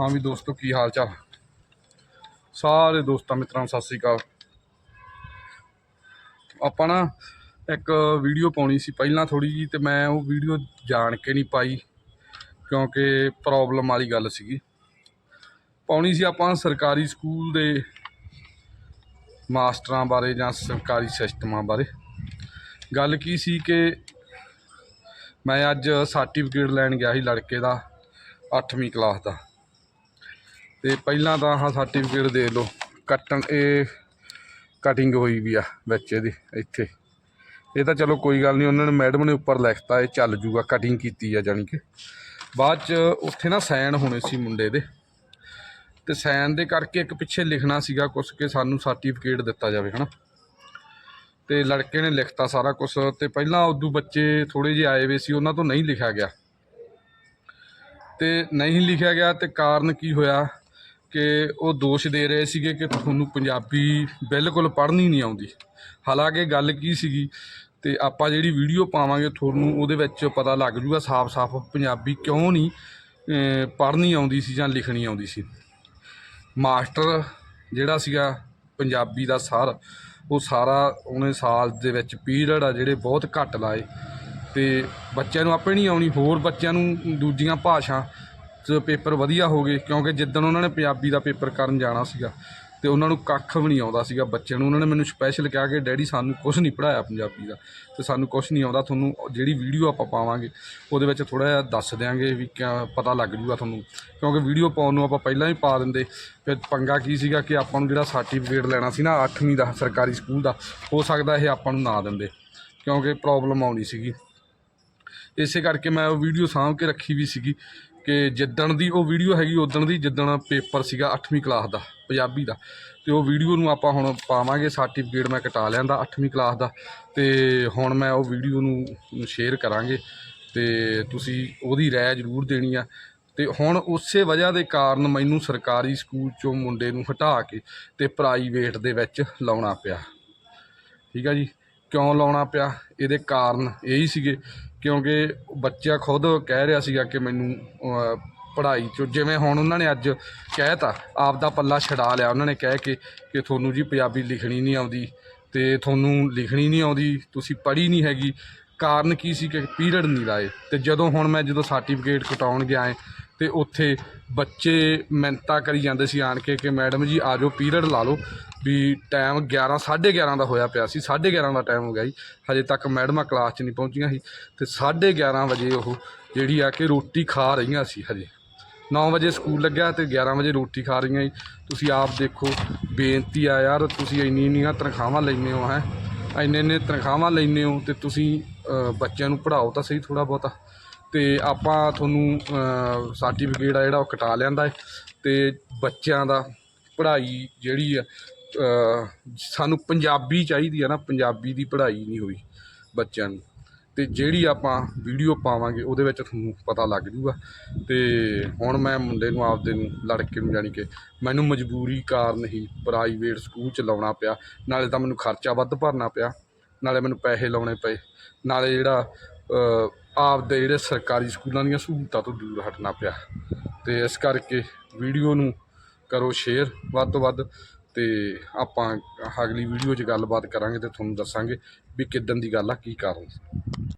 ਹਾਂ ਵੀ ਦੋਸਤੋ, ਕੀ ਹਾਲ ਚਾਲ? ਸਾਰੇ ਦੋਸਤਾਂ ਮਿੱਤਰਾਂ ਨੂੰ ਸਤਿ ਸ੍ਰੀ ਅਕਾਲ। ਆਪਾਂ ਨਾ ਇੱਕ ਵੀਡੀਓ ਪਾਉਣੀ ਸੀ ਪਹਿਲਾਂ ਥੋੜੀ ਜੀ ਤੇ ਮੈਂ ਉਹ ਵੀਡੀਓ ਜਾਣ ਕੇ ਨਹੀਂ ਪਾਈ ਕਿਉਂਕਿ ਪ੍ਰੋਬਲਮ ਵਾਲੀ ਗੱਲ ਸੀਗੀ। ਪਾਉਣੀ ਸੀ ਆਪਾਂ ਸਰਕਾਰੀ ਸਕੂਲ ਦੇ ਮਾਸਟਰਾਂ ਬਾਰੇ ਜਾਂ ਸਰਕਾਰੀ ਸਿਸਟਮਾਂ ਬਾਰੇ। ਗੱਲ ਕੀ ਸੀ ਕਿ ਮੈਂ ਅੱਜ ਸਰਟੀਫਿਕੇਟ ਲੈਣ ਗਿਆ ਸੀ ਲੜਕੇ ਦਾ 8ਵੀਂ ਕਲਾਸ ਦਾ। ਤੇ ਪਹਿਲਾਂ ਤਾਂ ਆਹ ਸਰਟੀਫਿਕੇਟ ਦੇ ਲਓ, ਕੱਟਣ, ਇਹ ਕਟਿੰਗ ਹੋਈ ਵੀ ਆ ਵਿੱਚ ਇਹਦੀ, ਇੱਥੇ। ਇਹ ਤਾਂ ਚਲੋ ਕੋਈ ਗੱਲ ਨਹੀਂ, ਉਹਨਾਂ ਨੇ ਮੈਡਮ ਨੇ ਉੱਪਰ ਲਿਖਤਾ, ਇਹ ਚੱਲ ਜੂਗਾ ਕਟਿੰਗ ਕੀਤੀ ਆ ਜਾਣੀ ਕਿ। ਬਾਅਦ ਚ ਉੱਥੇ ਨਾ ਸਾਈਨ ਹੋਣੇ ਸੀ ਮੁੰਡੇ ਦੇ। ਤੇ ਸਾਈਨ ਦੇ ਕਰਕੇ ਇੱਕ ਪਿੱਛੇ ਲਿਖਣਾ ਸੀਗਾ ਕੁਛ ਕਿ ਸਾਨੂੰ ਸਰਟੀਫਿਕੇਟ ਦਿੱਤਾ ਜਾਵੇ, ਹਨਾ। ਤੇ ਲੜਕੇ ਨੇ ਲਿਖਤਾ ਸਾਰਾ ਕੁਝ ਤੇ ਪਹਿਲਾਂ ਉਦੋਂ ਬੱਚੇ ਥੋੜੇ ਜਿਹੇ ਆਏ ਵੇ ਸੀ, ਉਹਨਾਂ ਤੋਂ ਨਹੀਂ ਲਿਖਿਆ ਗਿਆ। ਤੇ ਨਹੀਂ ਲਿਖਿਆ ਗਿਆ, ਤੇ ਕਾਰਨ ਕੀ ਹੋਇਆ? ਕਿ ਉਹ ਦੋਸ਼ ਦੇ ਰਹੇ ਸੀਗੇ ਕਿ ਤੁਹਾਨੂੰ ਪੰਜਾਬੀ ਬਿਲਕੁਲ ਪੜ੍ਹਨੀ ਨਹੀਂ ਆਉਂਦੀ। ਹਾਲਾਂਕਿ ਗੱਲ ਕੀ ਸੀਗੀ ਤੇ ਆਪਾਂ ਜਿਹੜੀ ਵੀਡੀਓ ਪਾਵਾਂਗੇ ਤੁਹਾਨੂੰ, ਉਹਦੇ ਵਿੱਚ ਪਤਾ ਲੱਗ ਜੂਗਾ ਸਾਫ਼-ਸਾਫ਼ ਪੰਜਾਬੀ ਕਿਉਂ ਨਹੀਂ ਪੜ੍ਹਨੀ ਆਉਂਦੀ ਸੀ ਜਾਂ ਲਿਖਣੀ ਆਉਂਦੀ ਸੀ। ਮਾਸਟਰ ਜਿਹੜਾ ਸੀਗਾ ਪੰਜਾਬੀ ਦਾ ਸਰ, ਉਹ ਸਾਰਾ ਉਹਨੇ ਸਾਲ ਦੇ ਵਿੱਚ ਪੀਰੀਅਡ ਆ ਜਿਹੜੇ ਬਹੁਤ ਘੱਟ ਲਾਏ ਤੇ ਬੱਚਿਆਂ ਨੂੰ ਆਪੇ ਨਹੀਂ ਆਉਣੀ, ਹੋਰ ਬੱਚਿਆਂ ਨੂੰ ਦੂਜੀਆਂ ਭਾਸ਼ਾ 'ਚ ਪੇਪਰ ਵਧੀਆ ਹੋ ਗਏ, ਕਿਉਂਕਿ ਜਿੱਦਣ ਉਹਨਾਂ ਨੇ ਪੰਜਾਬੀ ਦਾ ਪੇਪਰ ਕਰਨ ਜਾਣਾ ਸੀਗਾ ਤੇ ਉਹਨਾਂ ਨੂੰ ਕੱਖ ਵੀ ਨਹੀਂ ਆਉਂਦਾ ਸੀਗਾ ਬੱਚਿਆਂ ਨੂੰ, ਉਹਨਾਂ ਨੇ ਮੈਨੂੰ ਸਪੈਸ਼ਲ ਕਿਹਾ ਕਿ, ਡੈਡੀ ਸਾਨੂੰ ਕੁਝ ਨਹੀਂ ਪੜਾਇਆ ਪੰਜਾਬੀ ਦਾ ਤੇ ਸਾਨੂੰ ਕੁਝ ਨਹੀਂ ਆਉਂਦਾ, ਤੁਹਾਨੂੰ ਜਿਹੜੀ ਵੀਡੀਓ ਆਪਾਂ ਪਾਵਾਂਗੇ, ਉਹਦੇ ਵਿੱਚ ਥੋੜਾ ਜਿਹਾ ਦੱਸ ਦਿਆਂਗੇ ਵੀ ਕਿਆ ਪਤਾ ਲੱਗ ਜੂਗਾ ਤੁਹਾਨੂੰ। ਕਿਉਂਕਿ ਵੀਡੀਓ ਪਾਉਣ ਨੂੰ ਆਪਾਂ ਪਹਿਲਾਂ ਹੀ ਪਾ ਦਿੰਦੇ। ਫਿਰ ਪੰਗਾ ਕੀ ਸੀਗਾ ਕਿ ਆਪਾਂ ਨੂੰ ਜਿਹੜਾ ਸਰਟੀਫਿਕੇਟ ਲੈਣਾ ਸੀ ਨਾ 8ਵੀਂ ਦਾ, ਸਰਕਾਰੀ ਸਕੂਲ ਦਾ, ਹੋ ਸਕਦਾ ਇਹ ਆਪਾਂ ਨੂੰ ਨਾ ਦਿੰਦੇ, ਕਿਉਂਕਿ ਪ੍ਰੋਬਲਮ ਆਉਣੀ ਸੀਗੀ। ਇਸੇ ਕਰਕੇ ਮੈਂ ਉਹ ਵੀਡੀਓ ਸਾਂਭ ਕੇ ਰੱਖੀ ਵੀ ਸੀਗੀ। ਕਿ ਜਿੱਦਣ ਦੀ ਉਹ ਵੀਡੀਓ ਹੈਗੀ, ਉਦਣ ਦੀ ਜਿੱਦਣ ਪੇਪਰ ਸੀਗਾ 8ਵੀਂ ਕਲਾਸ ਦਾ, ਪੰਜਾਬੀ ਦਾ। ਤੇ ਉਹ ਵੀਡੀਓ ਨੂੰ ਆਪਾਂ ਹੁਣ ਪਾਵਾਂਗੇ ਸਰਟੀਫਿਕੇਟ ਮੈਂ ਕਟਾ ਲਿਆਂਦਾ 8ਵੀਂ ਕਲਾਸ ਦਾ। ਤੇ ਹੁਣ ਮੈਂ ਉਹ ਵੀਡੀਓ ਨੂੰ ਸ਼ੇਅਰ ਕਰਾਂਗੇ। ਤੇ ਤੁਸੀਂ ਉਹਦੀ ਰਾਏ ਜ਼ਰੂਰ ਦੇਣੀ ਆ। ਤੇ ਹੁਣ ਉਸੇ ਵਜ੍ਹਾ ਦੇ ਕਾਰਨ ਮੈਨੂੰ ਸਰਕਾਰੀ ਸਕੂਲ ਚੋਂ ਮੁੰਡੇ ਨੂੰ ਹਟਾ ਕੇ ਤੇ ਪ੍ਰਾਈਵੇਟ ਦੇ ਵਿੱਚ ਲਾਉਣਾ ਪਿਆ। ਠੀਕ ਆ ਜੀ? ਕਿਉਂ ਲਾਉਣਾ ਪਿਆ? ਇਹਦੇ ਕਾਰਨ ਇਹੀ ਸੀਗੇ ਕਿਉਂਕਿ ਬੱਚਾ ਖੁਦ ਕਹਿ ਰਿਹਾ ਸੀਗਾ ਕਿ ਮੈਨੂੰ ਪੜ੍ਹਾਈ ਚੋਂ ਜਿਵੇਂ ਹੁਣ ਉਹਨਾਂ ਨੇ ਅੱਜ ਕਹਿਤਾ ਆਪ ਦਾ ਪੱਲਾ ਛਡਾ ਲਿਆ। ਉਹਨਾਂ ਨੇ ਕਹਿ ਕੇ ਕਿ ਤੁਹਾਨੂੰ ਜੀ ਪੰਜਾਬੀ ਲਿਖਣੀ ਨਹੀਂ ਆਉਂਦੀ ਤੇ ਤੁਹਾਨੂੰ ਲਿਖਣੀ ਨਹੀਂ ਆਉਂਦੀ, ਤੁਸੀਂ ਪੜ੍ਹੀ ਨਹੀਂ ਹੈਗੀ। ਕਾਰਨ ਕੀ ਸੀ ਕਿ ਪੀਰੀਅਡ ਨਹੀਂ ਲਾਏ। ਤੇ ਜਦੋਂ ਹੁਣ ਮੈਂ ਜਦੋਂ ਸਰਟੀਫਿਕੇਟ ਕਟਾਉਣ ਗਿਆ ਏ ਤੇ ਉੱਥੇ ਬੱਚੇ ਮਿੰਤਾ ਕਰੀ ਜਾਂਦੇ ਸੀ ਆਣ ਕੇ ਕਿ ਮੈਡਮ ਜੀ ਆ ਜਾਓ, ਪੀਰੀਅਡ ਲਾ ਲਓ ਵੀ ਟਾਈਮ 11 11:30 ਦਾ ਹੋਇਆ ਪਿਆ ਸੀ 11:30 ਦਾ ਟਾਈਮ ਹੋ ਗਿਆ ਜੀ। ਹਜੇ ਤੱਕ ਮੈਡਮਾਂ ਕਲਾਸ 'ਚ ਨਹੀਂ ਪਹੁੰਚੀਆਂ ਸੀ ਤੇ 11:30 ਵਜੇ ਉਹ ਜਿਹੜੀ ਆ ਕਿ ਰੋਟੀ ਖਾ ਰਹੀਆਂ ਸੀ ਹਜੇ। 9 ਵਜੇ ਸਕੂਲ ਲੱਗਿਆ ਤੇ 11 ਵਜੇ ਰੋਟੀ ਖਾ ਰਹੀਆਂ ਜੀ। ਤੁਸੀਂ ਆਪ ਦੇਖੋ, ਬੇਨਤੀ ਆ ਯਾਰ, ਤੁਸੀਂ ਇੰਨੀ ਇੰਨੀਆਂ ਤਨਖਾਹਾਂ ਲੈਂਦੇ ਹੋ, ਹੈ। ਇੰਨੇ ਇੰਨੇ ਤਨਖਾਹਾਂ ਲੈਂਦੇ ਹੋ ਤੇ ਤੁਸੀਂ ਬੱਚਿਆਂ ਨੂੰ ਪੜ੍ਹਾਓ ਤਾਂ ਸਹੀ ਥੋੜਾ ਬਹੁਤਾ। ਅਤੇ ਆਪਾਂ ਤੁਹਾਨੂੰ ਸਰਟੀਫਿਕੇਟ ਆ ਜਿਹੜਾ ਉਹ ਕਟਾ ਲਿਆਂਦਾ ਹੈ ਅਤੇ ਬੱਚਿਆਂ ਦਾ ਪੜ੍ਹਾਈ ਜਿਹੜੀ ਆ ਸਾਨੂੰ ਪੰਜਾਬੀ ਚਾਹੀਦੀ ਆ ਨਾ, ਪੰਜਾਬੀ ਦੀ ਪੜ੍ਹਾਈ ਨਹੀਂ ਹੋਈ ਬੱਚਿਆਂ ਨੂੰ। ਅਤੇ ਜਿਹੜੀ ਆਪਾਂ ਵੀਡੀਓ ਪਾਵਾਂਗੇ, ਉਹਦੇ ਵਿੱਚ ਤੁਹਾਨੂੰ ਪਤਾ ਲੱਗ ਜੂਗਾ। ਅਤੇ ਹੁਣ ਮੈਂ ਮੁੰਡੇ ਨੂੰ, ਆਪਦੇ ਨੂੰ, ਲੜਕੇ ਨੂੰ ਜਾਣੀ ਕਿ ਮੈਨੂੰ ਮਜਬੂਰੀ ਕਾਰਨ ਹੀ ਪ੍ਰਾਈਵੇਟ ਸਕੂਲ ਚ ਲਾਉਣਾ ਪਿਆ। ਨਾਲੇ ਤਾਂ ਮੈਨੂੰ ਖਰਚਾ ਵੱਧ ਭਰਨਾ ਪਿਆ। ਨਾਲੇ ਮੈਨੂੰ ਪੈਸੇ ਲਾਉਣੇ ਪਏ। ਨਾਲੇ ਜਿਹੜਾ ਆਪਦੇ ਜਿਹੜੇ ਸਰਕਾਰੀ ਸਕੂਲਾਂ ਦੀਆਂ ਸਹੂਲਤਾਂ ਤੋਂ ਦੂਰ ਹਟਣਾ ਪਿਆ। ਤੇ ਇਸ ਕਰਕੇ ਵੀਡੀਓ ਨੂੰ ਕਰੋ ਸ਼ੇਅਰ ਵੱਧ ਤੋਂ ਵੱਧ ਤੇ ਆਪਾਂ ਅਗਲੀ ਵੀਡੀਓ 'ਚ ਗੱਲਬਾਤ ਕਰਾਂਗੇ ਤੇ ਤੁਹਾਨੂੰ ਦੱਸਾਂਗੇ ਵੀ ਕਿੱਦਣ ਦੀ ਗੱਲ ਆ, ਕੀ ਕਾਰਨ